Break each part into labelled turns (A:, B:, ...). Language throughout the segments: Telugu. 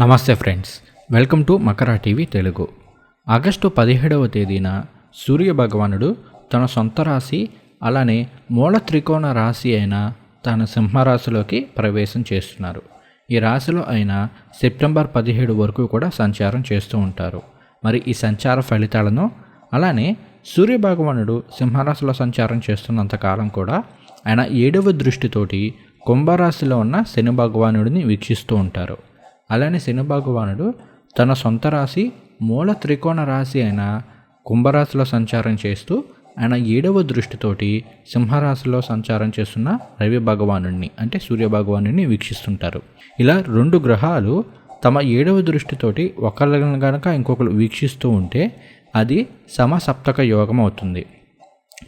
A: నమస్తే friends. Welcome to Makara TV Telugu. August పదిహేడవ తేదీన సూర్య భగవానుడు తన సొంత రాశి అలానే మూల త్రికోణ రాశి అయిన తన సింహరాశిలోకి ప్రవేశం చేస్తున్నారు. ఈ రాశిలో ఆయన సెప్టెంబర్ పదిహేడు వరకు కూడా సంచారం చేస్తూ ఉంటారు. మరి ఈ సంచార ఫలితాలను అలానే సూర్య భగవానుడు సింహరాశిలో సంచారం చేస్తున్నంత కాలం కూడా ఆయన ఏడవ దృష్టితోటి కుంభరాశిలో ఉన్న శని భగవానుడిని వీక్షిస్తూ ఉంటారు. అలానే శని భగవానుడు తన సొంత రాశి మూల త్రికోణ రాశి అయిన కుంభరాశిలో సంచారం చేస్తూ ఆయన ఏడవ దృష్టితోటి సింహరాశిలో సంచారం చేస్తున్న రవి భగవానుడిని అంటే సూర్య భగవానుడిని వీక్షిస్తుంటారు. ఇలా రెండు గ్రహాలు తమ ఏడవ దృష్టితోటి ఒకళ్ళని కనుక ఇంకొకరు వీక్షిస్తూ ఉంటే అది సమసప్తక యోగం అవుతుంది.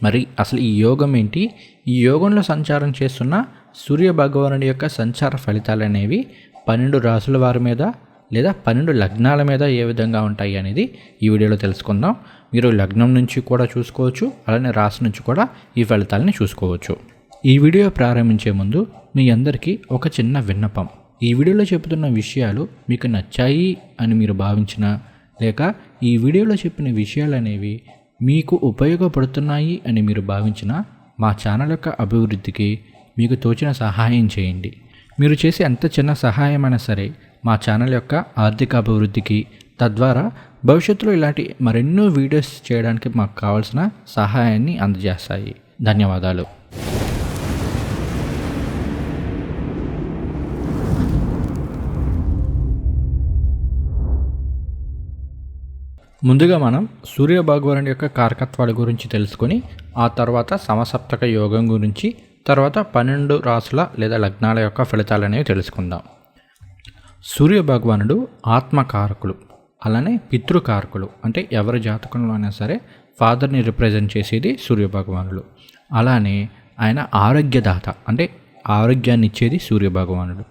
A: మరి అసలు ఈ యోగం ఏంటి? ఈ యోగంలో సంచారం చేస్తున్న సూర్య భగవానుడి యొక్క సంచార ఫలితాలు అనేవి పన్నెండు రాసుల వారి మీద లేదా పన్నెండు లగ్నాల మీద ఏ విధంగా ఉంటాయి అనేది ఈ వీడియోలో తెలుసుకుందాం. మీరు లగ్నం నుంచి కూడా చూసుకోవచ్చు అలానే రాశి నుంచి కూడా ఈ ఫలితాలని చూసుకోవచ్చు. ఈ వీడియో ప్రారంభించే ముందు మీ అందరికీ ఒక చిన్న విన్నపం. ఈ వీడియోలో చెబుతున్న విషయాలు మీకు నచ్చాయి అని మీరు భావించిన లేక ఈ వీడియోలో చెప్పిన విషయాలు అనేవి మీకు ఉపయోగపడుతున్నాయి అని మీరు భావించిన మా ఛానల్ యొక్క అభివృద్ధికి మీకు తోచిన సహాయం చేయండి. మీరు చేసే ఎంత చిన్న సహాయమైనా సరే మా ఛానల్ యొక్క ఆర్థిక అభివృద్ధికి తద్వారా భవిష్యత్తులో ఇలాంటి మరెన్నో వీడియోస్ చేయడానికి మాకు కావాల్సిన సహాయాన్ని అందజేస్తాయి. ధన్యవాదాలు. ముందుగా మనం సూర్య భగవానుడి యొక్క కారకత్వాల గురించి తెలుసుకొని ఆ తర్వాత సమసప్తక యోగం గురించి తర్వాత పన్నెండు రాసుల లేదా లగ్నాల యొక్క ఫలితాలు అనేవి తెలుసుకుందాం. సూర్య భగవానుడు ఆత్మకారకులు అలానే పితృకారకులు అంటే ఎవరి జాతకంలో అయినా సరే ఫాదర్ని రిప్రజెంట్ చేసేది సూర్య భగవానుడు అలానే ఆయన ఆరోగ్యదాత అంటే ఆరోగ్యాన్ని ఇచ్చేది సూర్య భగవానుడు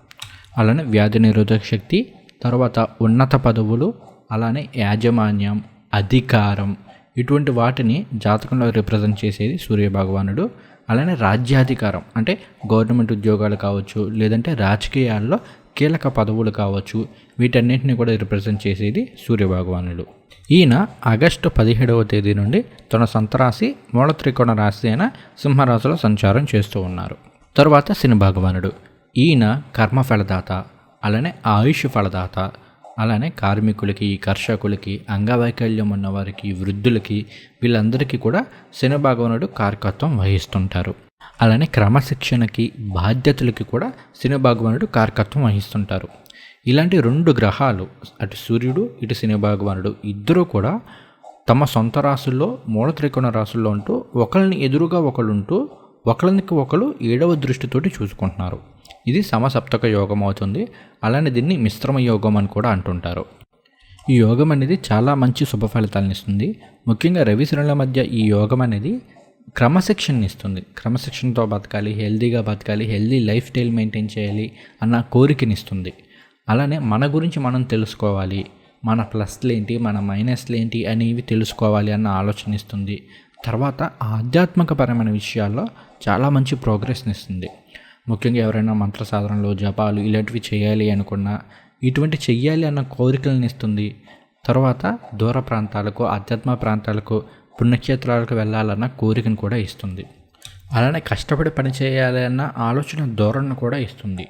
A: అలానే వ్యాధి నిరోధక శక్తి తర్వాత ఉన్నత పదవులు అలానే యాజమాన్యం అధికారం ఇటువంటి వాటిని జాతకంలో రిప్రజెంట్ చేసేది సూర్య భగవానుడు అలానే రాజ్యాధికారం. అంటే గవర్నమెంట్ ఉద్యోగాలు కావచ్చు లేదంటే రాజకీయాల్లో కీలక పదవులు కావచ్చు వీటన్నిటిని కూడా రిప్రజెంట్ చేసేది సూర్య భగవానుడు ఈయన ఆగస్టు పదిహేడవ తేదీ నుండి తన సొంత రాశి మూల త్రికోణ రాశి అయిన సింహరాశిలో సంచారం చేస్తూ ఉన్నారు. తరువాత శని భగవానుడు. ఈయన కర్మ ఫలదాత అలానే ఆయుష్ ఫలదాత అలానే కార్మికులకి కర్షకులకి అంగవైకల్యం ఉన్నవారికి వృద్ధులకి వీళ్ళందరికీ కూడా శని కార్కత్వం కారకత్వం వహిస్తుంటారు. అలానే క్రమశిక్షణకి బాధ్యతలకి కూడా శని కార్కత్వం కారకత్వం వహిస్తుంటారు. ఇలాంటి రెండు గ్రహాలు అటు సూర్యుడు ఇటు శనిభాగవానుడు ఇద్దరూ కూడా తమ సొంత రాసుల్లో మూల త్రికోణ రాసుల్లో ఉంటూ ఒకరిని ఎదురుగా ఒకళ్ళు ఉంటూ ఒకరికి ఒకరు ఏడవ దృష్టితోటి చూసుకుంటున్నారు. ఇది సమసప్తక యోగం అవుతుంది అలానే దీన్ని మిశ్రమ యోగం అని కూడా అంటుంటారు. ఈ యోగం అనేది చాలా మంచి శుభ ఫలితాలను ఇస్తుంది. ముఖ్యంగా రవి మధ్య ఈ యోగం అనేది క్రమశిక్షణని ఇస్తుంది. క్రమశిక్షణతో బతకాలి హెల్తీగా బతకాలి హెల్దీ లైఫ్ స్టైల్ మెయింటైన్ చేయాలి అన్న కోరికనిస్తుంది అలానే మన గురించి మనం తెలుసుకోవాలి. మన ప్లస్లు ఏంటి మన మైనస్లు ఏంటి అనేవి తెలుసుకోవాలి అన్న ఆలోచన ఇస్తుంది. తర్వాత ఆధ్యాత్మికపరమైన విషయాల్లో చాలా మంచి ప్రోగ్రెస్ని ఇస్తుంది. ముఖ్యంగా ఎవరైనా మంత్ర సాధనలు జపాలు ఇలాంటివి చేయాలి అనుకున్నా ఇటువంటి చెయ్యాలి అన్న కోరికలను ఇస్తుంది. తర్వాత దూర ప్రాంతాలకు ఆధ్యాత్మ ప్రాంతాలకు పుణ్యక్షేత్రాలకు వెళ్ళాలన్న కోరికను కూడా ఇస్తుంది. అలానే కష్టపడి పనిచేయాలి అన్న ఆలోచన ధోరణను కూడా ఇస్తుంది.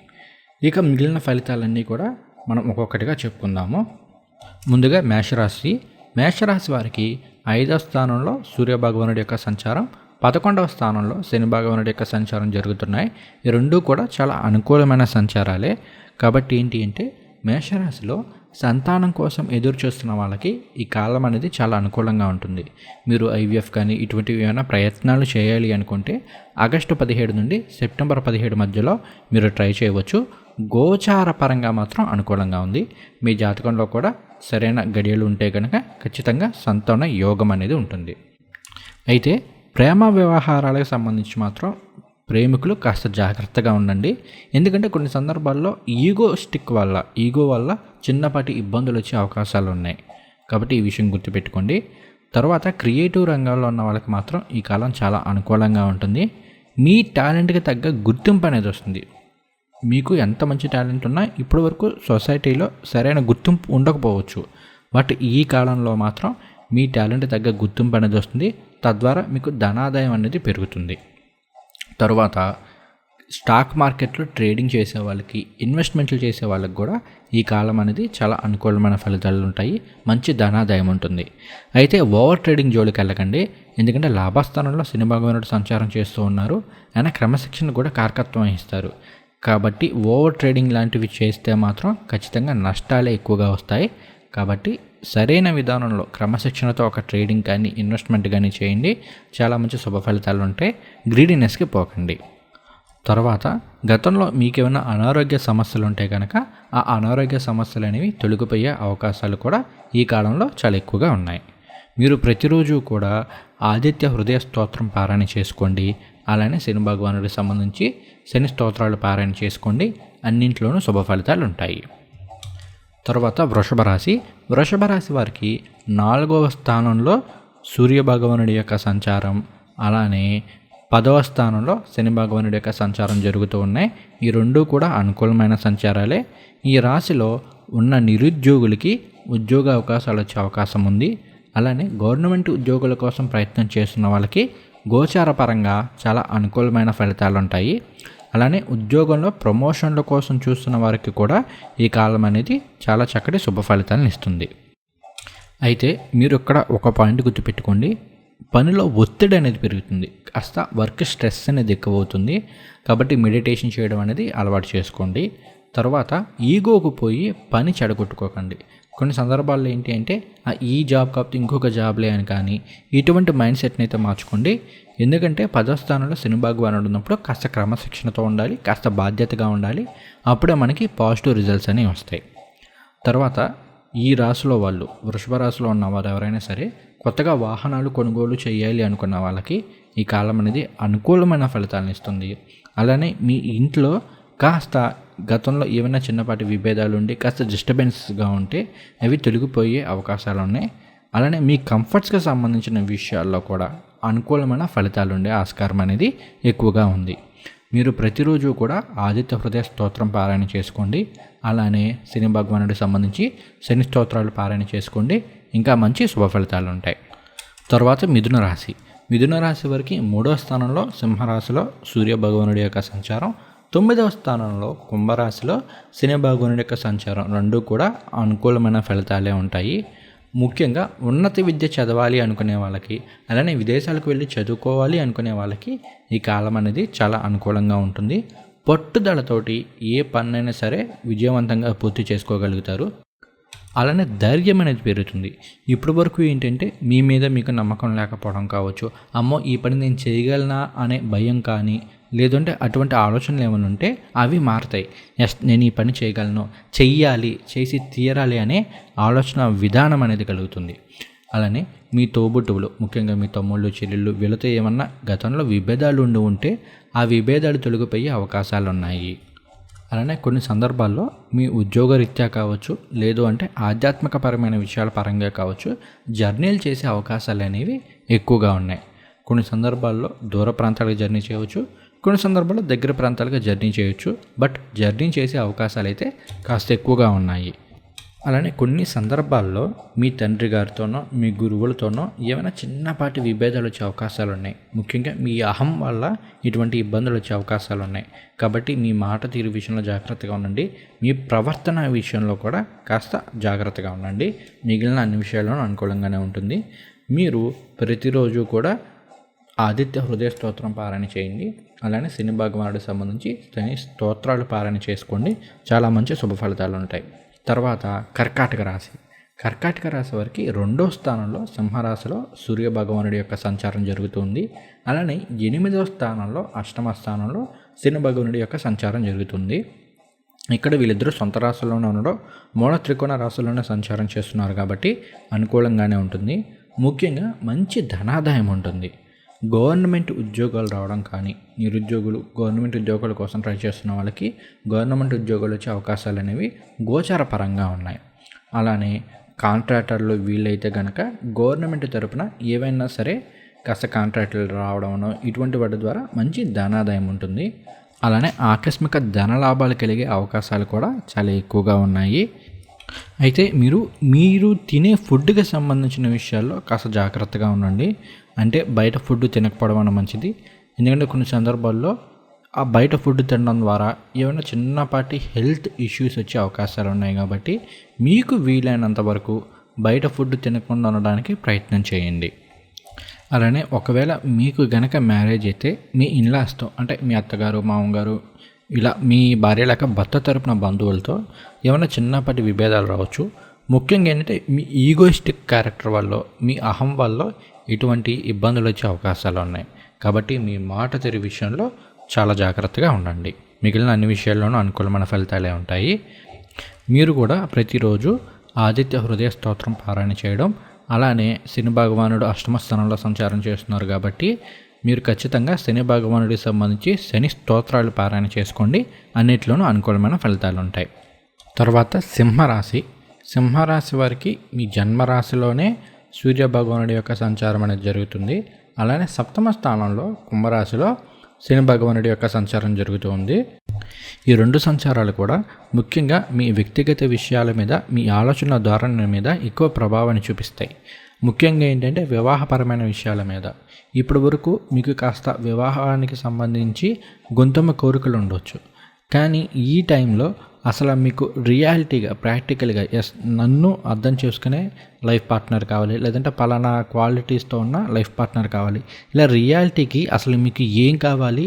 A: ఇక మిగిలిన ఫలితాలన్నీ కూడా మనం ఒక్కొక్కటిగా చెప్పుకుందాము. ముందుగా మేషరాశి. మేషరాశి వారికి ఐదవ స్థానంలో సూర్యభగవానుడి యొక్క సంచారం పదకొండవ స్థానంలో శని భగవానుడి యొక్క సంచారం జరుగుతున్నాయి. ఈ రెండూ కూడా చాలా అనుకూలమైన సంచారాలే. కాబట్టి ఏంటి అంటే మేషరాశిలో సంతానం కోసం ఎదురు చూస్తున్న వాళ్ళకి ఈ కాలం అనేది చాలా అనుకూలంగా ఉంటుంది. మీరు ఐవీఎఫ్ కానీ ఇటువంటివి ఏమైనా ప్రయత్నాలు చేయాలి అనుకుంటే ఆగస్టు పదిహేడు నుండి సెప్టెంబర్ పదిహేడు మధ్యలో మీరు ట్రై చేయవచ్చు. గోచార పరంగా మాత్రం అనుకూలంగా ఉంది. మీ జాతకంలో కూడా సరైన గడియలు ఉంటే కనుక ఖచ్చితంగా సంతాన యోగం అనేది ఉంటుంది. అయితే ప్రేమ వ్యవహారాలకు సంబంధించి మాత్రం ప్రేమికులు కాస్త జాగ్రత్తగా ఉండండి. ఎందుకంటే కొన్ని సందర్భాల్లో ఈగో స్టిక్ వల్ల ఈగో వల్ల చిన్నపాటి ఇబ్బందులు వచ్చే అవకాశాలు ఉన్నాయి. కాబట్టి ఈ విషయం గుర్తుపెట్టుకోండి. తర్వాత క్రియేటివ్ రంగాల్లో ఉన్న వాళ్ళకి మాత్రం ఈ కాలం చాలా అనుకూలంగా ఉంటుంది. మీ టాలెంట్కి తగ్గ గుర్తింపు అనేది వస్తుంది. మీకు ఎంత మంచి టాలెంట్ ఉన్నా ఇప్పటి వరకు సొసైటీలో సరైన గుర్తింపు ఉండకపోవచ్చు. బట్ ఈ కాలంలో మాత్రం మీ టాలెంట్ తగ్గ గుర్తింపు అనేది వస్తుంది. తద్వారా మీకు ధనాదాయం అనేది పెరుగుతుంది. తరువాత స్టాక్ మార్కెట్లో ట్రేడింగ్ చేసే వాళ్ళకి ఇన్వెస్ట్మెంట్లు చేసే వాళ్ళకి కూడా ఈ కాలం అనేది చాలా అనుకూలమైన ఫలితాలు ఉంటాయి. మంచి ధనాదాయం ఉంటుంది. అయితే ఓవర్ ట్రేడింగ్ జోలికి వెళ్ళకండి. ఎందుకంటే లాభస్థానంలో సినిమాగా భగవానుడు సంచారం చేస్తూ ఉన్నారు. ఆయన క్రమశిక్షణ కూడా కారకత్వం వహిస్తారు. కాబట్టి ఓవర్ ట్రేడింగ్ లాంటివి చేస్తే మాత్రం ఖచ్చితంగా నష్టాలే ఎక్కువగా వస్తాయి. కాబట్టి సరైన విధానంలో క్రమశిక్షణతో ఒక ట్రేడింగ్ కానీ ఇన్వెస్ట్మెంట్ కానీ చేయండి. చాలా మంచి శుభ ఫలితాలు ఉంటాయి. గ్రీడీనెస్కి పోకండి. తర్వాత గతంలో మీకు ఏమైనా అనారోగ్య సమస్యలు ఉంటే కనుక ఆ అనారోగ్య సమస్యలు అనేవి తొలగిపోయే అవకాశాలు కూడా ఈ కాలంలో చాలా ఎక్కువగా ఉన్నాయి. మీరు ప్రతిరోజు కూడా ఆదిత్య హృదయ స్తోత్రం పారాయణ చేసుకోండి. అలానే శని భగవానుడికి సంబంధించి శని స్తోత్రాలు పారాయణ చేసుకోండి. అన్నింట్లోనూ శుభ ఫలితాలు ఉంటాయి. తర్వాత వృషభ రాశి. వృషభ రాశి వారికి నాలుగవ స్థానంలో సూర్య భగవానుడి యొక్క సంచారం అలానే పదవ స్థానంలో శని భగవానుడి యొక్క సంచారం జరుగుతూ ఉన్నాయి. ఈ రెండూ కూడా అనుకూలమైన సంచారాలే. ఈ రాశిలో ఉన్న నిరుద్యోగులకి ఉద్యోగ అవకాశాలు వచ్చే అవకాశం ఉంది. అలానే గవర్నమెంట్ ఉద్యోగుల కోసం ప్రయత్నం చేస్తున్న వాళ్ళకి గోచార పరంగా చాలా అనుకూలమైన ఫలితాలు ఉంటాయి అలానే ఉద్యోగంలో ప్రమోషన్ల కోసం చూస్తున్న వారికి కూడా ఈ కాలం అనేది చాలా చక్కటి శుభ ఫలితాలను ఇస్తుంది. అయితే మీరు ఇక్కడ ఒక పాయింట్ గుర్తుపెట్టుకోండి. పనిలో ఒత్తిడి అనేది పెరుగుతుంది. కాస్త వర్క్ స్ట్రెస్ అనేది ఎక్కువ అవుతుంది కాబట్టి మెడిటేషన్ చేయడం అనేది అలవాటు చేసుకోండి. తర్వాత ఈగోకు పోయి పని చెడగొట్టుకోకండి. కొన్ని సందర్భాల్లో ఏంటి అంటే ఈ జాబ్ కాకపోతే ఇంకొక జాబ్లే అని కానీ ఇటువంటి మైండ్ సెట్ని అయితే మార్చుకోండి. ఎందుకంటే పదో స్థానంలో శని భగవాన్ ఉన్నప్పుడు కాస్త క్రమశిక్షణతో ఉండాలి కాస్త బాధ్యతగా ఉండాలి. అప్పుడే మనకి పాజిటివ్ రిజల్ట్స్ అనేవి వస్తాయి. తర్వాత ఈ రాశిలో వాళ్ళు వృషభ రాశిలో ఉన్న వారు ఎవరైనా సరే కొత్తగా వాహనాలు కొనుగోలు చేయాలి అనుకున్న వాళ్ళకి ఈ కాలం అనేది అనుకూలమైన ఫలితాలను ఇస్తుంది. అలానే మీ ఇంట్లో కాస్త గతంలో ఏమైనా చిన్నపాటి విభేదాలు ఉండి కాస్త డిస్టర్బెన్స్గా ఉంటే అవి తొలగిపోయే అవకాశాలు ఉన్నాయి అలానే మీ కంఫర్ట్స్కి సంబంధించిన విషయాల్లో కూడా అనుకూలమైన ఫలితాలు ఉండే ఆస్కారం అనేది ఎక్కువగా ఉంది. మీరు ప్రతిరోజు కూడా ఆదిత్య హృదయ స్తోత్రం పారాయణ చేసుకోండి. అలానే శని భగవానుడికి సంబంధించి శని స్తోత్రాలు పారాయణ చేసుకోండి. ఇంకా మంచి శుభ ఫలితాలు ఉంటాయి తర్వాత మిథున రాశి. మిథున రాశి వరకు మూడో స్థానంలో సింహరాశిలో సూర్య భగవానుడి యొక్క సంచారం తొమ్మిదవ స్థానంలో కుంభరాశిలో శని భగవానుడి యొక్క సంచారం రెండు కూడా అనుకూలమైన ఫలితాలే ఉంటాయి. ముఖ్యంగా ఉన్నత విద్య చదవాలి అనుకునే వాళ్ళకి అలానే విదేశాలకు వెళ్ళి చదువుకోవాలి అనుకునే వాళ్ళకి ఈ కాలం అనేది చాలా అనుకూలంగా ఉంటుంది. పట్టుదలతోటి ఏ పన్నైనా సరే విజయవంతంగా పూర్తి చేసుకోగలుగుతారు. అలానే ధైర్యం అనేది పెరుగుతుంది. ఇప్పటి వరకు ఏంటంటే మీ మీద మీకు నమ్మకం లేకపోవడం కావచ్చు. అమ్మో ఈ పని నేను చేయగలనా అనే భయం కానీ లేదంటే అటువంటి ఆలోచనలు ఏమైనా ఉంటే అవి మారుతాయి. ఎస్ నేను ఈ పని చేయగలను చెయ్యాలి చేసి తీరాలి అనే ఆలోచన విధానం అనేది కలుగుతుంది. అలానే మీ తోబుట్టువులు ముఖ్యంగా మీ తమ్ముళ్ళు చెల్లెళ్ళు వీళ్ళతో ఏమన్నా గతంలో విభేదాలు ఉండి ఉంటే ఆ విభేదాలు తొలగిపోయే అవకాశాలు ఉన్నాయి. అలానే కొన్ని సందర్భాల్లో మీ ఉద్యోగరీత్యా కావచ్చు లేదు అంటే ఆధ్యాత్మికపరమైన విషయాల పరంగా కావచ్చు జర్నీలు చేసే అవకాశాలు అనేవి ఎక్కువగా ఉన్నాయి. కొన్ని సందర్భాల్లో దూర ప్రాంతాలకు జర్నీ చేయవచ్చు కొన్ని సందర్భాల్లో దగ్గర ప్రాంతాలుగా జర్నీ చేయొచ్చు బట్ జర్నీ చేసే అవకాశాలు అయితే కాస్త ఎక్కువగా ఉన్నాయి. అలానే కొన్ని సందర్భాల్లో మీ తండ్రి గారితోనో మీ గురువులతోనో ఏమైనా చిన్నపాటి విభేదాలు వచ్చే అవకాశాలు ఉన్నాయి. ముఖ్యంగా మీ అహం వల్ల ఇటువంటి ఇబ్బందులు వచ్చే అవకాశాలు ఉన్నాయి. కాబట్టి మీ మాట తీరు విషయంలో జాగ్రత్తగా ఉండండి. మీ ప్రవర్తన విషయంలో కూడా కాస్త జాగ్రత్తగా ఉండండి. మిగిలిన అన్ని విషయాల్లోనూ అనుకూలంగానే ఉంటుంది. మీరు ప్రతిరోజు కూడా ఆదిత్య హృదయ స్తోత్రం పారాయణ చేయండి. అలానే శని భగవానుడికి సంబంధించి శని స్తోత్రాలు పారాయణ చేసుకోండి. చాలా మంచి శుభ ఫలితాలు ఉంటాయి. తర్వాత కర్కాటక రాశి. కర్కాటక రాశి వారికి రెండో స్థానంలో సింహరాశిలో సూర్య భగవానుడి యొక్క సంచారం జరుగుతుంది. అలానే ఎనిమిదో స్థానంలో అష్టమ స్థానంలో శని భగవానుడి యొక్క సంచారం జరుగుతుంది. ఇక్కడ వీళ్ళిద్దరూ సొంత రాశుల్లోనే ఉండడం మూల త్రికోణ రాశుల్లోనే సంచారం చేస్తున్నారు కాబట్టి అనుకూలంగానే ఉంటుంది. ముఖ్యంగా మంచి ధనాదాయం ఉంటుంది. గవర్నమెంట్ ఉద్యోగాలు రావడం కానీ నిరుద్యోగులు గవర్నమెంట్ ఉద్యోగాల కోసం ట్రై చేస్తున్న వాళ్ళకి గవర్నమెంట్ ఉద్యోగాలు వచ్చే అవకాశాలు అనేవి గోచార పరంగా ఉన్నాయి. అలానే కాంట్రాక్టర్లు వీళ్ళైతే కనుక గవర్నమెంట్ తరపున ఏవైనా సరే కాస్త కాంట్రాక్టులు రావడం ఇటువంటి వాటి ద్వారా మంచి ధనాదాయం ఉంటుంది. అలానే ఆకస్మిక ధన లాభాలు కలిగే అవకాశాలు కూడా చాలా ఎక్కువగా ఉన్నాయి. అయితే మీరు మీరు తినే ఫుడ్కి సంబంధించిన విషయాల్లో కాస్త జాగ్రత్తగా ఉండండి. అంటే బయట ఫుడ్ తినకపోవడం మంచిది. ఎందుకంటే కొన్ని సందర్భాల్లో ఆ బయట ఫుడ్ తినడం ద్వారా ఏమైనా చిన్నపాటి హెల్త్ ఇష్యూస్ వచ్చే అవకాశాలు ఉన్నాయి కాబట్టి మీకు వీలైనంత వరకు బయట ఫుడ్ తినకుండా ఉండడానికి ప్రయత్నం చేయండి. అలానే ఒకవేళ మీకు గనక మ్యారేజ్ అయితే మీ ఇన్లాస్తో అంటే మీ అత్తగారు మామగారు ఇలా మీ భార్య లేక భర్త తరపున బంధువులతో ఏమైనా చిన్నపాటి విభేదాలు రావచ్చు. ముఖ్యంగా ఏంటంటే మీ ఈగోయిస్టిక్ క్యారెక్టర్ వల్ల మీ అహం వల్ల ఇటువంటి ఇబ్బందులు వచ్చే అవకాశాలు ఉన్నాయి. కాబట్టి మీ మాట తెరి విషయంలో చాలా జాగ్రత్తగా ఉండండి. మిగిలిన అన్ని విషయాల్లోనూ అనుకూలమైన ఫలితాలే ఉంటాయి. మీరు కూడా ప్రతిరోజు ఆదిత్య హృదయ స్తోత్రం పారాయణ చేయడం అలానే శని భగవానుడు అష్టమ స్థానంలో సంచారం చేస్తున్నారు కాబట్టి మీరు ఖచ్చితంగా శని భగవానుడికి సంబంధించి శని స్తోత్రాలు పారాయణ చేసుకోండి. అన్నిట్లోనూ అనుకూలమైన ఫలితాలు ఉంటాయి. తర్వాత సింహరాశి. సింహరాశి వారికి మీ జన్మరాశిలోనే సూర్య భగవానుడి యొక్క సంచారం అనేది జరుగుతుంది. అలానే సప్తమ స్థానంలో కుంభరాశిలో శని భగవానుడి యొక్క సంచారం జరుగుతూ ఉంది. ఈ రెండు సంచారాలు కూడా ముఖ్యంగా మీ వ్యక్తిగత విషయాల మీద మీ ఆలోచన ధోరణి మీద ఎక్కువ ప్రభావాన్ని చూపిస్తాయి. ముఖ్యంగా ఏంటంటే వివాహపరమైన విషయాల మీద. ఇప్పటి వరకు మీకు కాస్త వివాహానికి సంబంధించి గొంతమ్మ కోరికలు ఉండొచ్చు. కానీ ఈ టైంలో అసలు మీకు రియాలిటీగా ప్రాక్టికల్గా ఎస్ నన్ను అర్థం చేసుకునే లైఫ్ పార్ట్నర్ కావాలి లేదంటే పలానా క్వాలిటీస్తో ఉన్న లైఫ్ పార్ట్నర్ కావాలి. ఇలా రియాలిటీకి అసలు మీకు ఏం కావాలి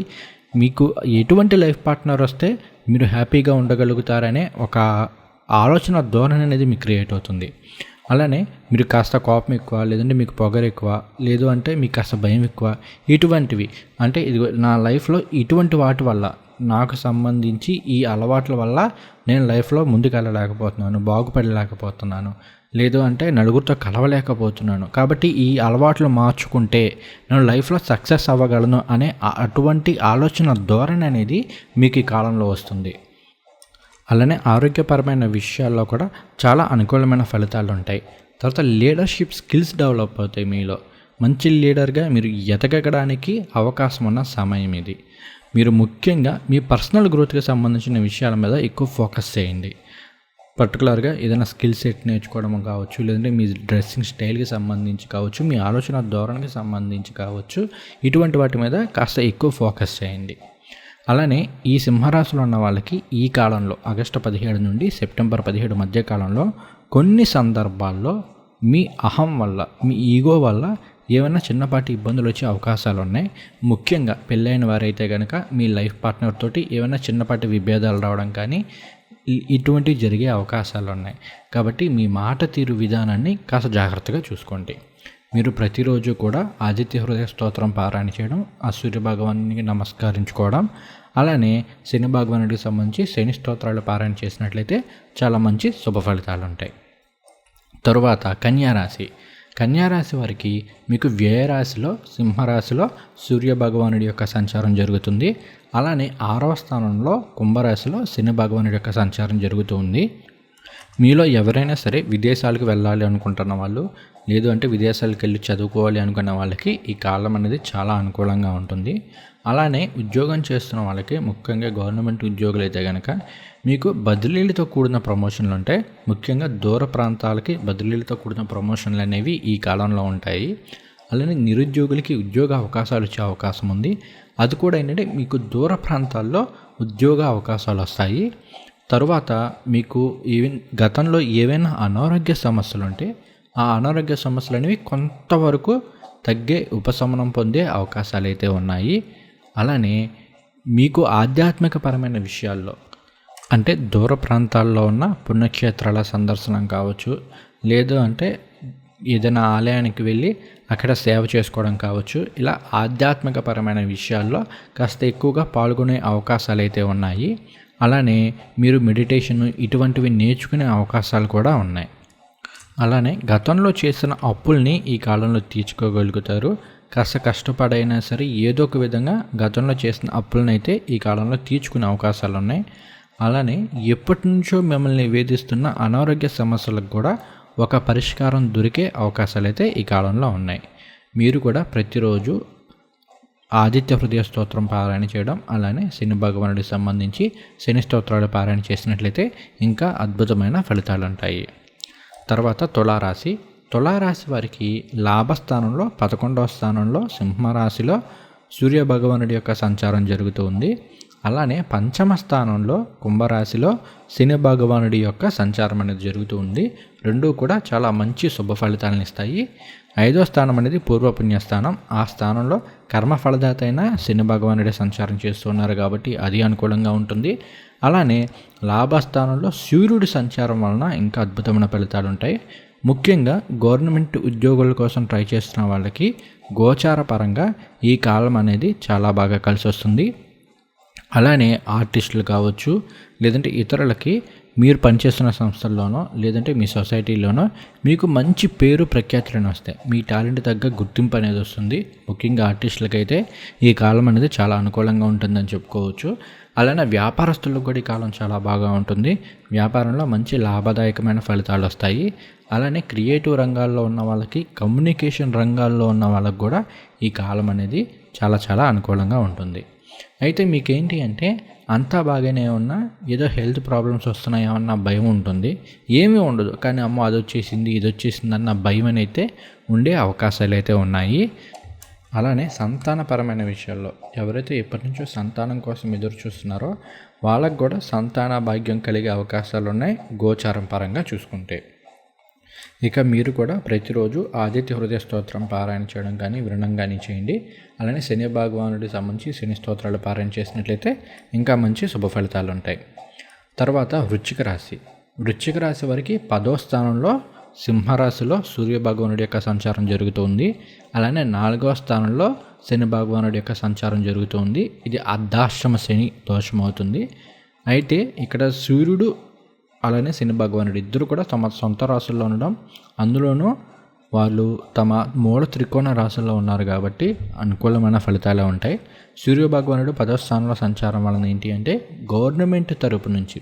A: మీకు ఎటువంటి లైఫ్ పార్ట్నర్ వస్తే మీరు హ్యాపీగా ఉండగలుగుతారనే ఒక ఆలోచన ధోరణి అనేది మీకు క్రియేట్ అవుతుంది. అలానే మీరు కాస్త కోపం ఎక్కువ లేదంటే మీకు పొగరు ఎక్కువ లేదు అంటే మీకు కాస్త భయం ఎక్కువ ఇటువంటివి. అంటే ఇది నా లైఫ్లో ఇటువంటి వాటి వల్ల నాకు సంబంధించి ఈ అలవాట్ల వల్ల నేను లైఫ్లో ముందుకెళ్ళలేకపోతున్నాను బాగుపడలేకపోతున్నాను. లేదు అంటే నలుగురితో కలవలేకపోతున్నాను. కాబట్టి ఈ అలవాట్లు మార్చుకుంటే నేను లైఫ్లో సక్సెస్ అవ్వగలను అనే అటువంటి ఆలోచన ధోరణి అనేది మీకు ఈ కాలంలో వస్తుంది. అలానే ఆరోగ్యపరమైన విషయాల్లో కూడా చాలా అనుకూలమైన ఫలితాలు ఉంటాయి. తర్వాత లీడర్షిప్ స్కిల్స్ డెవలప్ అవుతాయి మీలో. మంచి లీడర్గా మీరు ఎదగడానికి అవకాశం ఉన్న సమయం ఇది. మీరు ముఖ్యంగా మీ పర్సనల్ గ్రోత్కి సంబంధించిన విషయాల మీద ఎక్కువ ఫోకస్ చేయండి. పర్టికులర్గా ఏదైనా స్కిల్ సెట్ నేర్చుకోవడం కావచ్చు లేదంటే మీ డ్రెస్సింగ్ స్టైల్కి సంబంధించి కావచ్చు మీ ఆలోచన ధోరణికి సంబంధించి కావచ్చు ఇటువంటి వాటి మీద కాస్త ఎక్కువ ఫోకస్ చేయండి. అలానే ఈ సింహరాశిలో ఉన్న వాళ్ళకి ఈ కాలంలో ఆగస్టు పదిహేడు నుండి సెప్టెంబర్ పదిహేడు మధ్య కాలంలో కొన్ని సందర్భాల్లో మీ అహం వల్ల మీ ఈగో వల్ల ఏమైనా చిన్నపాటి ఇబ్బందులు వచ్చే అవకాశాలు ఉన్నాయి? ముఖ్యంగా పెళ్ళైన వారైతే కనుక మీ లైఫ్ పార్ట్నర్ తోటి ఏమైనా చిన్నపాటి విభేదాలు రావడం కానీ ఇటువంటివి జరిగే అవకాశాలు ఉన్నాయి. కాబట్టి మీ మాట తీరు విధానాన్ని కాస్త జాగ్రత్తగా చూసుకోండి. మీరు ప్రతిరోజు కూడా ఆదిత్య హృదయ స్తోత్రం పారాయణ చేయడం ఆ సూర్య భగవానికి నమస్కరించుకోవడం అలానే శని భగవానుడికి సంబంధించి శని స్తోత్రాలు పారాయణ చేసినట్లయితే చాలా మంచి శుభ ఫలితాలు ఉంటాయి. తరువాత కన్యారాశి. కన్యారాశి వారికి మీకు వ్యయరాశిలో సింహరాశిలో సూర్య భగవానుడి యొక్క సంచారం జరుగుతుంది. అలానే ఆరవ స్థానంలో కుంభరాశిలో శని భగవానుడి యొక్క సంచారం జరుగుతుంది మీలో ఎవరైనా సరే విదేశాలకు వెళ్ళాలి అనుకుంటున్న వాళ్ళు లేదు అంటే విదేశాలకు వెళ్ళి చదువుకోవాలి అనుకున్న వాళ్ళకి ఈ కాలం అనేది చాలా అనుకూలంగా ఉంటుంది. అలానే ఉద్యోగం చేస్తున్న వాళ్ళకి ముఖ్యంగా గవర్నమెంట్ ఉద్యోగులు అయితే కనుక మీకు బదిలీలతో కూడిన ప్రమోషన్లు ఉంటాయి. ముఖ్యంగా దూర ప్రాంతాలకి బదిలీలతో కూడిన ప్రమోషన్లు అనేవి ఈ కాలంలో ఉంటాయి. అలానే నిరుద్యోగులకి ఉద్యోగ అవకాశాలు వచ్చే అవకాశం ఉంది. అది కూడా ఏంటంటే మీకు దూర ప్రాంతాల్లో ఉద్యోగ అవకాశాలు వస్తాయి. తరువాత మీకు ఈవెన్ గతంలో ఏవైనా అనారోగ్య సమస్యలు ఉంటే ఆ అనారోగ్య సమస్యలు అనేవి కొంతవరకు తగ్గే ఉపశమనం పొందే అవకాశాలు అయితే ఉన్నాయి. అలానే మీకు ఆధ్యాత్మికపరమైన విషయాల్లో అంటే దూర ప్రాంతాల్లో ఉన్న పుణ్యక్షేత్రాల సందర్శనం కావచ్చు లేదు అంటే ఏదైనా ఆలయానికి వెళ్ళి అక్కడ సేవ చేసుకోవడం కావచ్చు ఇలా ఆధ్యాత్మికపరమైన విషయాల్లో కాస్త ఎక్కువగా పాల్గొనే అవకాశాలు అయితే ఉన్నాయి. అలానే మీరు మెడిటేషన్ ఇటువంటివి నేర్చుకునే అవకాశాలు కూడా ఉన్నాయి. అలానే గతంలో చేసిన అప్పుల్ని ఈ కాలంలో తీర్చుకోగలుగుతారు. కాస్త కష్టపడైనా సరే ఏదో ఒక విధంగా గతంలో చేసిన అప్పులనైతే ఈ కాలంలో తీర్చుకునే అవకాశాలు ఉన్నాయి అలానే ఎప్పటి నుంచో మిమ్మల్ని వేధిస్తున్న అనారోగ్య సమస్యలకు కూడా ఒక పరిష్కారం దొరికే అవకాశాలు అయితే ఈ కాలంలో ఉన్నాయి. మీరు కూడా ప్రతిరోజు ఆదిత్య హృదయ స్తోత్రం పారాయణ చేయడం అలానే శని భగవానుడికి సంబంధించి శని స్తోత్రాలు పారాయణ చేసినట్లయితే ఇంకా అద్భుతమైన ఫలితాలు ఉంటాయి తర్వాత తులారాశి. తులారాశి వారికి లాభస్థానంలో పదకొండవ స్థానంలో సింహరాశిలో సూర్య భగవానుడి యొక్క సంచారం జరుగుతుంది అలానే పంచమ స్థానంలో కుంభరాశిలో శని భగవానుడి యొక్క సంచారం అనేది జరుగుతూ ఉంది. రెండూ కూడా చాలా మంచి శుభ ఫలితాలను ఇస్తాయి. ఐదో స్థానం అనేది పూర్వపుణ్య స్థానం. ఆ స్థానంలో కర్మఫలదాత అయిన శని భగవానుడి సంచారం చేస్తున్నారు కాబట్టి అది అనుకూలంగా ఉంటుంది. అలానే లాభస్థానంలో సూర్యుడి సంచారం వలన ఇంకా అద్భుతమైన ఫలితాలు ఉంటాయి. ముఖ్యంగా గవర్నమెంట్ ఉద్యోగుల కోసం ట్రై చేస్తున్న వాళ్ళకి గోచార పరంగా ఈ కాలం అనేది చాలా బాగా కలిసి వస్తుంది. అలానే ఆర్టిస్టులు కావచ్చు లేదంటే ఇతరులకి మీరు పనిచేస్తున్న సంస్థల్లోనో లేదంటే మీ సొసైటీలోనో మీకు మంచి పేరు ప్రఖ్యాతులను వస్తాయి. మీ టాలెంట్ తగ్గ గుర్తింపు అనేది వస్తుంది. ముఖ్యంగా ఆర్టిస్టులకైతే ఈ కాలం అనేది చాలా అనుకూలంగా ఉంటుందని చెప్పుకోవచ్చు. అలానే వ్యాపారస్తులకు కూడా ఈ కాలం చాలా బాగా ఉంటుంది. వ్యాపారంలో మంచి లాభదాయకమైన ఫలితాలు వస్తాయి. అలానే క్రియేటివ్ రంగాల్లో ఉన్న వాళ్ళకి కమ్యూనికేషన్ రంగాల్లో ఉన్న వాళ్ళకి కూడా ఈ కాలం అనేది చాలా చాలా అనుకూలంగా ఉంటుంది. అయితే మీకేంటి అంటే అంతా బాగానే ఉన్నా ఏదో హెల్త్ ప్రాబ్లమ్స్ వస్తున్నాయో అన్న భయం ఉంటుంది. ఏమీ ఉండదు. కానీ అమ్మ అది వచ్చేసింది ఇది వచ్చేసింది అన్న భయం అయితే ఉండే అవకాశాలు అయితే ఉన్నాయి. అలానే సంతానపరమైన విషయాల్లో ఎవరైతే ఎప్పటి నుంచో సంతానం కోసం ఎదురు చూస్తున్నారో వాళ్ళకు కూడా సంతాన భాగ్యం కలిగే అవకాశాలు ఉన్నాయి గోచారం పరంగా చూసుకుంటే. ఇక మీరు కూడా ప్రతిరోజు ఆదిత్య హృదయ స్తోత్రం పారాయణ చేయడం కానీ వినడం కానీ చేయండి. అలానే శని భగవానుడికి సంబంధించి శని స్తోత్రాలు పారాయణ చేసినట్లయితే ఇంకా మంచి శుభ ఫలితాలు ఉంటాయి. తర్వాత వృచ్చిక రాశి. వృచ్చిక రాశి వారికి పదో స్థానంలో సింహరాశిలో సూర్య భగవానుడి యొక్క సంచారం జరుగుతుంది. అలానే నాలుగవ స్థానంలో శని భగవానుడి యొక్క సంచారం జరుగుతుంది. ఇది అర్ధాశ్రమ శని దోషం అవుతుంది అయితే ఇక్కడ సూర్యుడు అలానే శని భగవానుడు ఇద్దరు కూడా తమ సొంత రాశుల్లో ఉండడం అందులోనూ వాళ్ళు తమ మూల త్రికోణ రాశుల్లో ఉన్నారు కాబట్టి అనుకూలమైన ఫలితాలే ఉంటాయి. సూర్య భగవానుడు పదవ స్థానంలో సంచారం వలన ఏంటి అంటే గవర్నమెంట్ తరపు నుంచి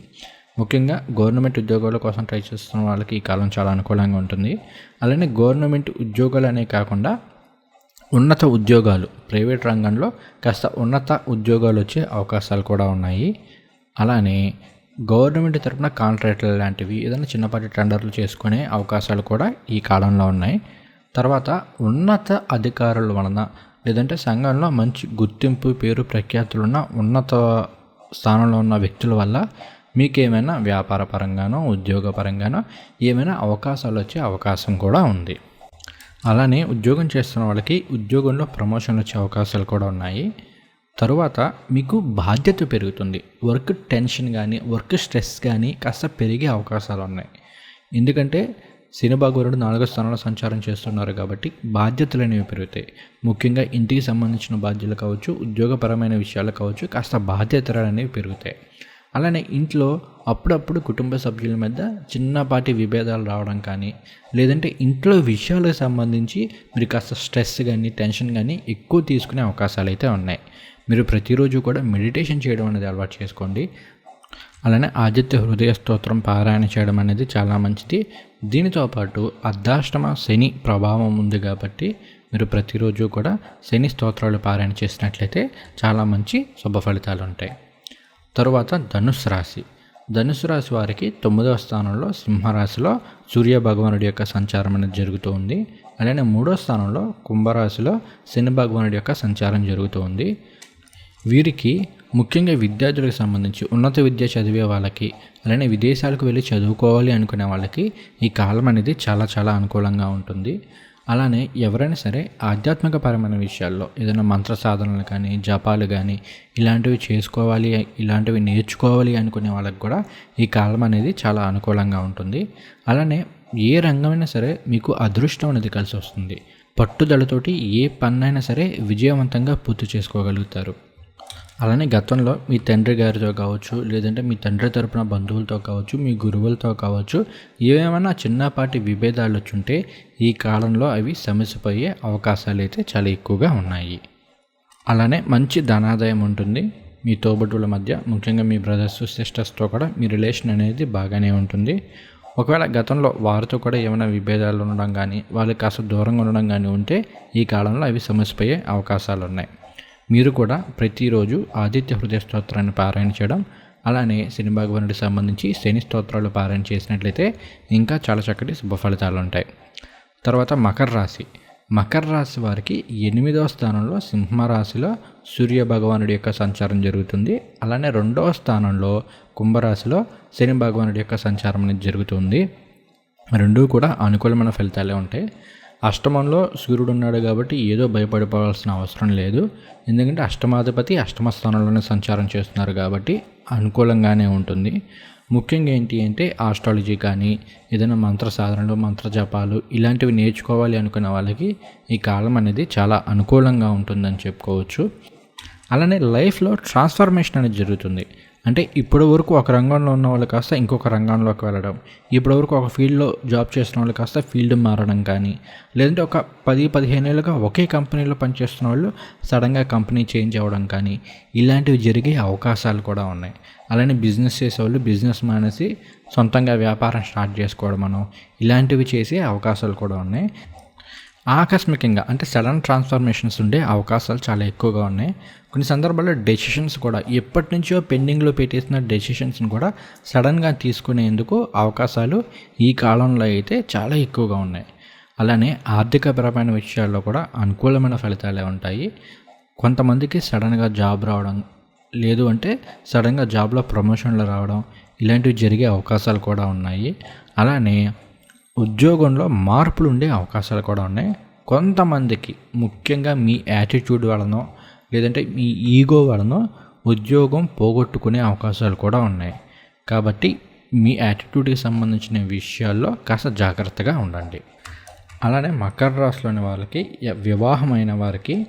A: ముఖ్యంగా గవర్నమెంట్ ఉద్యోగాల కోసం ట్రై చేస్తున్న వాళ్ళకి ఈ కాలం చాలా అనుకూలంగా ఉంటుంది. అలానే గవర్నమెంట్ ఉద్యోగాలు అనే కాకుండా ఉన్నత ఉద్యోగాలు ప్రైవేట్ రంగంలో కాస్త ఉన్నత ఉద్యోగాలు వచ్చే అవకాశాలు కూడా ఉన్నాయి. అలానే గవర్నమెంట్ తరపున కాంట్రాక్ట్లు లాంటివి ఏదైనా చిన్నపాటి టెండర్లు చేసుకునే అవకాశాలు కూడా ఈ కాలంలో ఉన్నాయి. తర్వాత ఉన్నత అధికారుల వలన లేదంటే సంఘంలో మంచి గుర్తింపు పేరు ప్రఖ్యాతులు ఉన్న ఉన్నత స్థానంలో ఉన్న వ్యక్తుల వల్ల మీకు ఏమైనా వ్యాపార పరంగానో ఉద్యోగ పరంగానో ఏమైనా అవకాశాలు వచ్చే అవకాశం కూడా ఉంది. అలానే ఉద్యోగం చేస్తున్న వాళ్ళకి ఉద్యోగంలో ప్రమోషన్ వచ్చే అవకాశాలు కూడా ఉన్నాయి. తరువాత మీకు బాధ్యత పెరుగుతుంది. వర్క్ టెన్షన్ కానీ వర్క్ స్ట్రెస్ కానీ కాస్త పెరిగే అవకాశాలు ఉన్నాయి. ఎందుకంటే శనిభాగవరుడు నాలుగో స్థానంలో సంచారం చేస్తున్నారు కాబట్టి బాధ్యతలు అనేవి పెరుగుతాయి. ముఖ్యంగా ఇంటికి సంబంధించిన బాధ్యతలు కావచ్చు ఉద్యోగపరమైన విషయాలు కావచ్చు కాస్త బాధ్యతలు అనేవి పెరుగుతాయి. అలానే ఇంట్లో అప్పుడప్పుడు కుటుంబ సభ్యుల మధ్య చిన్నపాటి విభేదాలు రావడం కానీ లేదంటే ఇంట్లో విషయాలకు సంబంధించి మీరు కాస్త స్ట్రెస్ కానీ టెన్షన్ కానీ ఎక్కువ తీసుకునే అవకాశాలు అయితే ఉన్నాయి. మీరు ప్రతిరోజు కూడా మెడిటేషన్ చేయడం అనేది అలవాటు చేసుకోండి. అలానే ఆదిత్య హృదయ స్తోత్రం పారాయణ చేయడం అనేది చాలా మంచిది. దీనితో పాటు అర్ధాష్టమ శని ప్రభావం ఉంది కాబట్టి మీరు ప్రతిరోజు కూడా శని స్తోత్రాలు పారాయణ చేసినట్లయితే చాలా మంచి శుభ ఫలితాలు ఉంటాయి. తరువాత ధనుసు రాశి. ధనుసు రాశి వారికి తొమ్మిదవ స్థానంలో సింహరాశిలో సూర్య భగవానుడి యొక్క సంచారం అనేది జరుగుతూ ఉంది. అలానే మూడో స్థానంలో కుంభరాశిలో శని భగవానుడి యొక్క సంచారం జరుగుతూ ఉంది. వీరికి ముఖ్యంగా విద్యార్థులకు సంబంధించి ఉన్నత విద్య చదివే వాళ్ళకి అలానే విదేశాలకు వెళ్ళి చదువుకోవాలి అనుకునే వాళ్ళకి ఈ కాలం అనేది చాలా చాలా అనుకూలంగా ఉంటుంది. అలానే ఎవరైనా సరే ఆధ్యాత్మిక పరమైన విషయాల్లో ఏదైనా మంత్ర సాధనలు కానీ జపాలు కానీ ఇలాంటివి చేసుకోవాలి ఇలాంటివి నేర్చుకోవాలి అనుకునే వాళ్ళకి కూడా ఈ కాలం అనేది చాలా అనుకూలంగా ఉంటుంది. అలానే ఏ రంగమైనా సరే మీకు అదృష్టం అనేది కలిసి వస్తుంది. పట్టుదలతోటి ఏ పన్నైనా సరే విజయవంతంగా పూర్తి చేసుకోగలుగుతారు. అలానే గతంలో మీ తండ్రి గారితో కావచ్చు లేదంటే మీ తండ్రి తరపున బంధువులతో కావచ్చు మీ గురువులతో కావచ్చు ఏమైనా చిన్నపాటి విభేదాలు వచ్చుంటే ఈ కాలంలో అవి సమస్యపోయే అవకాశాలు అయితే చాలా ఎక్కువగా ఉన్నాయి. అలానే మంచి ధనాదాయం ఉంటుంది. మీ తోబుట్టుల మధ్య ముఖ్యంగా మీ బ్రదర్స్ సిస్టర్స్తో కూడా మీ రిలేషన్ అనేది బాగానే ఉంటుంది. ఒకవేళ గతంలో వారితో కూడా ఏమైనా విభేదాలు ఉండడం కానీ వాళ్ళకి కాస్త దూరంగా ఉండడం కానీ ఉంటే ఈ కాలంలో అవి సమస్యపోయే అవకాశాలు ఉన్నాయి మీరు కూడా ప్రతిరోజు ఆదిత్య హృదయ స్తోత్రాన్ని పారాయణ చేయడం అలానే శని భగవానుడికి సంబంధించి శని స్తోత్రాలు పారాయణ చేసినట్లయితే ఇంకా చాలా చక్కటి శుభ ఫలితాలు ఉంటాయి. తర్వాత మకర రాశి. మకర రాశి వారికి ఎనిమిదవ స్థానంలో సింహరాశిలో సూర్య భగవానుడి యొక్క సంచారం జరుగుతుంది. అలానే రెండవ స్థానంలో కుంభరాశిలో శని భగవానుడి యొక్క సంచారం అనేది జరుగుతుంది. రెండూ కూడా అనుకూలమైన ఫలితాలే ఉంటాయి. అష్టమంలో సూర్యుడు ఉన్నాడు కాబట్టి ఏదో భయపడిపోవాల్సిన అవసరం లేదు. ఎందుకంటే అష్టమాధిపతి అష్టమ స్థానంలోనే సంచారం చేస్తున్నారు కాబట్టి అనుకూలంగానే ఉంటుంది. ముఖ్యంగా ఏంటి అంటే ఆస్ట్రాలజీ కానీ ఏదైనా మంత్ర సాధనలు మంత్ర జపాలు ఇలాంటివి నేర్చుకోవాలి అనుకున్న వాళ్ళకి ఈ కాలం అనేది చాలా అనుకూలంగా ఉంటుందని చెప్పుకోవచ్చు. అలానే లైఫ్లో ట్రాన్స్ఫర్మేషన్ అనేది జరుగుతుంది. అంటే ఇప్పటి వరకు ఒక రంగంలో ఉన్న వాళ్ళు కాస్త ఇంకొక రంగంలోకి వెళ్ళడం. ఇప్పటి వరకు ఒక ఫీల్డ్లో జాబ్ చేస్తున్న వాళ్ళు కాస్త ఫీల్డ్ మారడం కానీ లేదంటే ఒక పది పదిహేను ఏళ్ళుగా ఒకే కంపెనీలో పనిచేస్తున్న వాళ్ళు సడన్గా కంపెనీ చేంజ్ అవ్వడం కానీ ఇలాంటివి జరిగే అవకాశాలు కూడా ఉన్నాయి. అలానే బిజినెస్ చేసేవాళ్ళు బిజినెస్ మానేసి సొంతంగా వ్యాపారం స్టార్ట్ చేసుకోవడం మనం ఇలాంటివి చేసే అవకాశాలు కూడా ఉన్నాయి. ఆకస్మికంగా అంటే సడన్ ట్రాన్స్ఫర్మేషన్స్ ఉండే అవకాశాలు చాలా ఎక్కువగా ఉన్నాయి. కొన్ని సందర్భాల్లో డెసిషన్స్ కూడా ఎప్పటి నుంచో పెండింగ్లో పెట్టేసిన డెసిషన్స్ని కూడా సడన్గా తీసుకునేందుకు అవకాశాలు ఈ కాలంలో అయితే చాలా ఎక్కువగా ఉన్నాయి. అలానే ఆర్థికపరమైన విషయాల్లో కూడా అనుకూలమైన ఫలితాలే ఉంటాయి. కొంతమందికి సడన్గా జాబ్ రావడం లేదు అంటే సడన్గా జాబ్లో ప్రమోషన్లు రావడం ఇలాంటివి జరిగే అవకాశాలు కూడా ఉన్నాయి. అలానే ఉద్యోగంలో మార్పులు ఉండే అవకాశాలు కూడా ఉన్నాయి. కొంతమందికి ముఖ్యంగా మీ యాటిట్యూడ్ వలనో లేదంటే మీ ఈగో వలన ఉద్యోగం పోగొట్టుకునే అవకాశాలు కూడా ఉన్నాయి. కాబట్టి మీ యాటిట్యూడ్కి సంబంధించిన విషయాల్లో కాస్త జాగ్రత్తగా ఉండండి. అలానే మకర రాశిలోని వాళ్ళకి వివాహమైన వారికి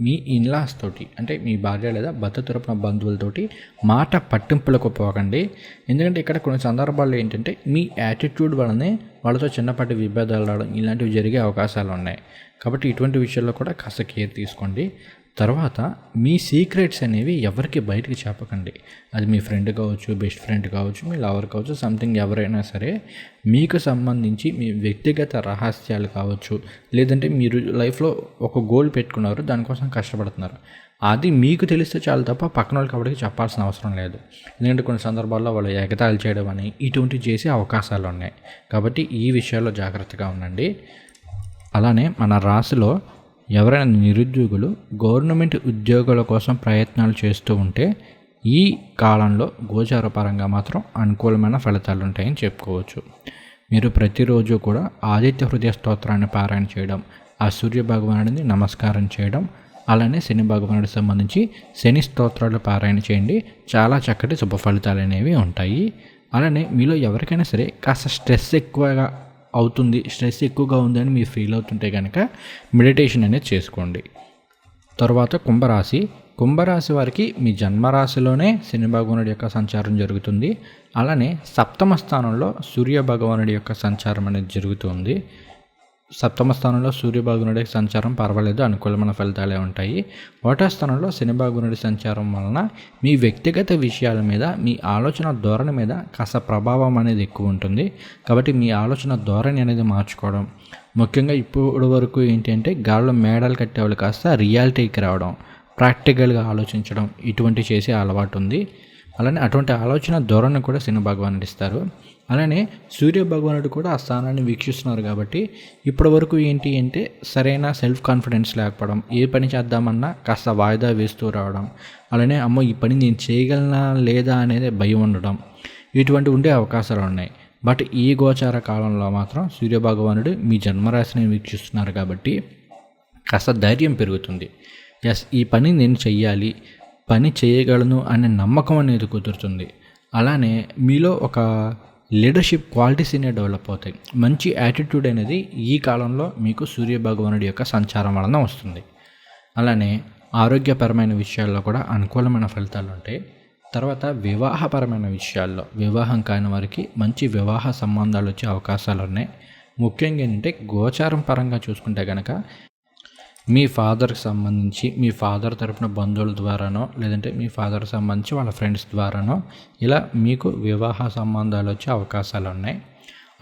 A: మీ ఇన్లాస్ తోటి అంటే మీ భార్య లేదా భర్త తరపున బంధువులతోటి మాట పట్టింపులకు పోకండి. ఎందుకంటే ఇక్కడ కొన్ని సందర్భాల్లో ఏంటంటే మీ యాటిట్యూడ్ వలనే వాళ్ళతో చిన్నపాటి విభేదాలు రావడం ఇలాంటివి జరిగే అవకాశాలు ఉన్నాయి. కాబట్టి ఇటువంటి విషయాల్లో కూడా కాస్త కేర్ తీసుకోండి. తర్వాత మీ సీక్రెట్స్ అనేవి ఎవరికి బయటకు చెప్పకండి అది మీ ఫ్రెండ్ కావచ్చు బెస్ట్ ఫ్రెండ్ కావచ్చు మీ లవర్ కావచ్చు సంథింగ్ ఎవరైనా సరే మీకు సంబంధించి మీ వ్యక్తిగత రహస్యాలు కావచ్చు. లేదంటే మీరు లైఫ్లో ఒక గోల్ పెట్టుకున్నారు దానికోసం కష్టపడుతున్నారు. అది మీకు తెలిస్తే చాలా తప్ప పక్కన వాళ్ళకి ఎవరికి చెప్పాల్సిన అవసరం లేదు. ఎందుకంటే కొన్ని సందర్భాల్లో వాళ్ళు ఎగతాళి చేయడం అని ఇటువంటి చేసే అవకాశాలు ఉన్నాయి. కాబట్టి ఈ విషయాల్లో జాగ్రత్తగా ఉండండి. అలానే మన రాశిలో ఎవరైనా నిరుద్యోగులు గవర్నమెంట్ ఉద్యోగాల కోసం ప్రయత్నాలు చేస్తూ ఉంటే ఈ కాలంలో గోచార పరంగా మాత్రం అనుకూలమైన ఫలితాలు ఉంటాయని చెప్పుకోవచ్చు. మీరు ప్రతిరోజు కూడా ఆదిత్య హృదయ స్తోత్రాన్ని పారాయణ చేయడం ఆ సూర్య భగవానుడిని నమస్కారం చేయడం అలానే శని భగవానుడికి సంబంధించి శని స్తోత్రాలు పారాయణ చేయండి. చాలా చక్కటి శుభ ఫలితాలు అనేవి ఉంటాయి. అలానే మీలో ఎవరికైనా సరే కాస్త స్ట్రెస్ ఎక్కువగా అవుతుంది. స్ట్రెస్ ఎక్కువగా ఉందని మీరు ఫీల్ అవుతుంటే కనుక మెడిటేషన్ అనేది చేసుకోండి. తర్వాత కుంభరాశి. కుంభరాశి వారికి మీ జన్మరాశిలోనే శని భగవానుడి యొక్క సంచారం జరుగుతుంది. అలానే సప్తమ స్థానంలో సూర్య భగవానుడి యొక్క సంచారం అనేది జరుగుతుంది. సప్తమ స్థానంలో సూర్యభాగునుడి సంచారం పర్వాలేదు అనుకూలమైన ఫలితాలే ఉంటాయి. ఒకటో స్థానంలో శనిభాగునుడి సంచారం వలన మీ వ్యక్తిగత విషయాల మీద మీ ఆలోచన ధోరణి మీద కాస్త ప్రభావం అనేది ఎక్కువ ఉంటుంది. కాబట్టి మీ ఆలోచన ధోరణి అనేది మార్చుకోవడం. ముఖ్యంగా ఇప్పుడు వరకు ఏంటి అంటే గాల్లో మేడలు కట్టేవాళ్ళు కాస్త రియాలిటీకి రావడం ప్రాక్టికల్గా ఆలోచించడం ఇటువంటి చేసే అలవాటు ఉంది. అలానే అటువంటి ఆలోచన ధోరణి కూడా శని భగవాన్ ఇస్తారు అలానే సూర్య భగవానుడు కూడా ఆ స్థానాన్ని వీక్షిస్తున్నారు కాబట్టి ఇప్పటి వరకు ఏంటి అంటే సరైన సెల్ఫ్ కాన్ఫిడెన్స్ లేకపోవడం ఏ పని చేద్దామన్నా కాస్త వాయిదా వేస్తూ రావడం అలానే అమ్మో ఈ పని నేను చేయగలనా లేదా అనేది భయం ఉండడం ఇటువంటి ఉండే అవకాశాలు ఉన్నాయి. బట్ ఈ గోచార కాలంలో మాత్రం సూర్య భగవానుడు మీ జన్మరాశిని వీక్షిస్తున్నారు కాబట్టి కాస్త ధైర్యం పెరుగుతుంది. ఎస్ ఈ పని నేను చెయ్యాలి పని చేయగలను అనే నమ్మకం అనేది కుదురుతుంది. అలానే మీలో ఒక లీడర్షిప్ క్వాలిటీస్ అనేవి డెవలప్ అవుతాయి. మంచి యాటిట్యూడ్ అనేది ఈ కాలంలో మీకు సూర్య భగవానుడి యొక్క సంచారం వలన వస్తుంది. అలానే ఆరోగ్యపరమైన విషయాల్లో కూడా అనుకూలమైన ఫలితాలు ఉంటాయి. తర్వాత వివాహపరమైన విషయాల్లో వివాహం కాని వారికి మంచి వివాహ సంబంధాలు వచ్చే అవకాశాలు ఉన్నాయి. ముఖ్యంగా ఏంటంటే గోచారం పరంగా చూసుకుంటే కనుక మీ ఫాదర్కి సంబంధించి మీ ఫాదర్ తరపున బంధువుల ద్వారానో లేదంటే మీ ఫాదర్కి సంబంధించి వాళ్ళ ఫ్రెండ్స్ ద్వారానో ఇలా మీకు వివాహ సంబంధాలు వచ్చే అవకాశాలు ఉన్నాయి.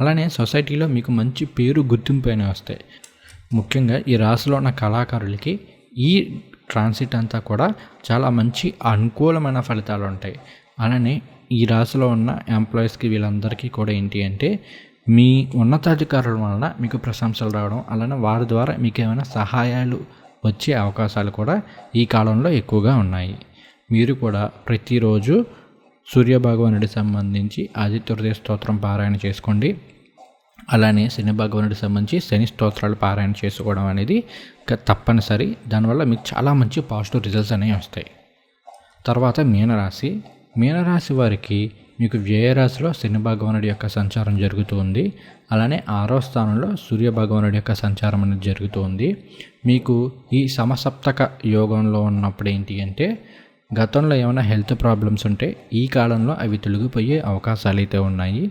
A: అలానే సొసైటీలో మీకు మంచి పేరు గుర్తింపు అయినా వస్తాయి. ముఖ్యంగా ఈ రాశిలో ఉన్న కళాకారులకి ఈ ట్రాన్సిట్ అంతా కూడా చాలా మంచి అనుకూలమైన ఫలితాలు ఉంటాయి. అలానే ఈ రాశిలో ఉన్న ఎంప్లాయీస్కి వీళ్ళందరికీ కూడా ఏంటి అంటే మీ ఉన్నతాధికారుల వలన మీకు ప్రశంసలు రావడం అలానే వారి ద్వారా మీకు ఏమైనా సహాయాలు వచ్చే అవకాశాలు కూడా ఈ కాలంలో ఎక్కువగా ఉన్నాయి. మీరు కూడా ప్రతిరోజు సూర్యభగవానుడికి సంబంధించి ఆదిత్యహృదయ స్తోత్రం పారాయణ చేసుకోండి. అలానే శని భగవానుడికి సంబంధించి శని స్తోత్రాలు పారాయణ చేసుకోవడం అనేది తప్పనిసరి. దానివల్ల మీకు చాలా మంచి పాజిటివ్ రిజల్ట్స్ అనేవి వస్తాయి. తర్వాత మీనరాశి. మీనరాశి వారికి మీకు వ్యయరాశిలో శని భగవానుడి యొక్క సంచారం జరుగుతుంది. అలానే ఆరో స్థానంలో సూర్య భగవానుడి యొక్క సంచారం అనేది జరుగుతుంది. మీకు ఈ సమసప్తక యోగంలో ఉన్నప్పుడు ఏంటి అంటే గతంలో ఏమైనా హెల్త్ ప్రాబ్లమ్స్ ఉంటే ఈ కాలంలో అవి తొలగిపోయే అవకాశాలు అయితే ఉన్నాయి.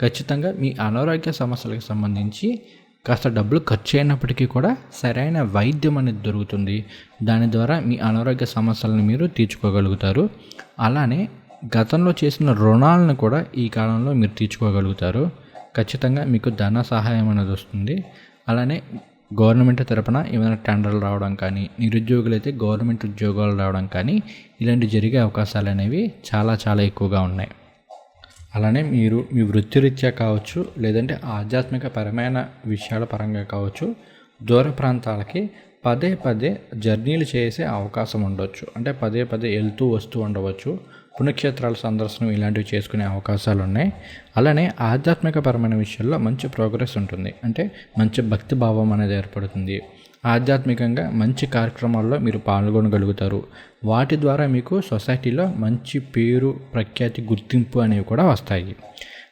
A: ఖచ్చితంగా మీ అనారోగ్య సమస్యలకు సంబంధించి కాస్త డబ్బులు ఖర్చు అయినప్పటికీ కూడా సరైన వైద్యం అనేది దొరుకుతుంది. దాని ద్వారా మీ అనారోగ్య సమస్యలను మీరు తీర్చుకోగలుగుతారు. అలానే గతంలో చేసిన రుణాలను కూడా ఈ కాలంలో మీరు తీర్చుకోగలుగుతారు. ఖచ్చితంగా మీకు ధన సహాయం అనేది వస్తుంది. అలానే గవర్నమెంట్ తరపున ఏమైనా టెండర్లు రావడం కానీ నిరుద్యోగులు అయితే గవర్నమెంట్ ఉద్యోగాలు రావడం కానీ ఇలాంటి జరిగే అవకాశాలు అనేవి చాలా చాలా ఎక్కువగా ఉన్నాయి. అలానే మీరు మీ వృత్తిరీత్యా కావచ్చు లేదంటే ఆధ్యాత్మిక పరమైన విషయాల పరంగా కావచ్చు దూర ప్రాంతాలకి పదే పదే జర్నీలు చేసే అవకాశం ఉండవచ్చు అంటే పదే పదే వెళ్తూ వస్తూ ఉండవచ్చు. పుణ్యక్షేత్రాల సందర్శనం ఇలాంటివి చేసుకునే అవకాశాలు ఉన్నాయి అలానే ఆధ్యాత్మికపరమైన విషయాల్లో మంచి ప్రోగ్రెస్ ఉంటుంది. అంటే మంచి భక్తి భావం అనేది ఏర్పడుతుంది. ఆధ్యాత్మికంగా మంచి కార్యక్రమాల్లో మీరు పాల్గొనగలుగుతారు. వాటి ద్వారా మీకు సొసైటీలో మంచి పేరు ప్రఖ్యాతి గుర్తింపు అనేవి కూడా వస్తాయి.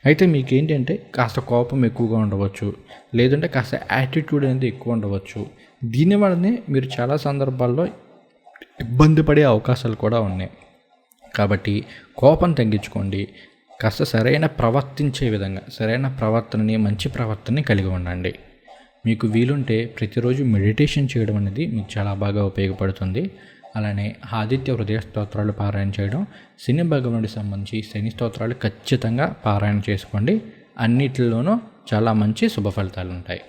A: అయితే మీకు ఏంటంటే కాస్త కోపం ఎక్కువగా ఉండవచ్చు. లేదంటే కాస్త యాటిట్యూడ్ అనేది ఎక్కువ ఉండవచ్చు. దీనివల్లనే మీరు చాలా సందర్భాల్లో ఇబ్బంది పడే అవకాశాలు కూడా ఉన్నాయి. కాబట్టి కోపం తగ్గించుకోండి. కాస్త సరైన ప్రవర్తించే విధంగా సరైన ప్రవర్తనని మంచి ప్రవర్తనని కలిగి ఉండండి. మీకు వీలుంటే ప్రతిరోజు మెడిటేషన్ చేయడం అనేది మీకు చాలా బాగా ఉపయోగపడుతుంది. అలానే ఆదిత్య హృదయ స్తోత్రాలు పారాయణ చేయడం శని భగవానుడికి సంబంధించి శని స్తోత్రాలు ఖచ్చితంగా పారాయణ చేసుకోండి. అన్నిటిలోనూ చాలా మంచి శుభ ఫలితాలు ఉంటాయి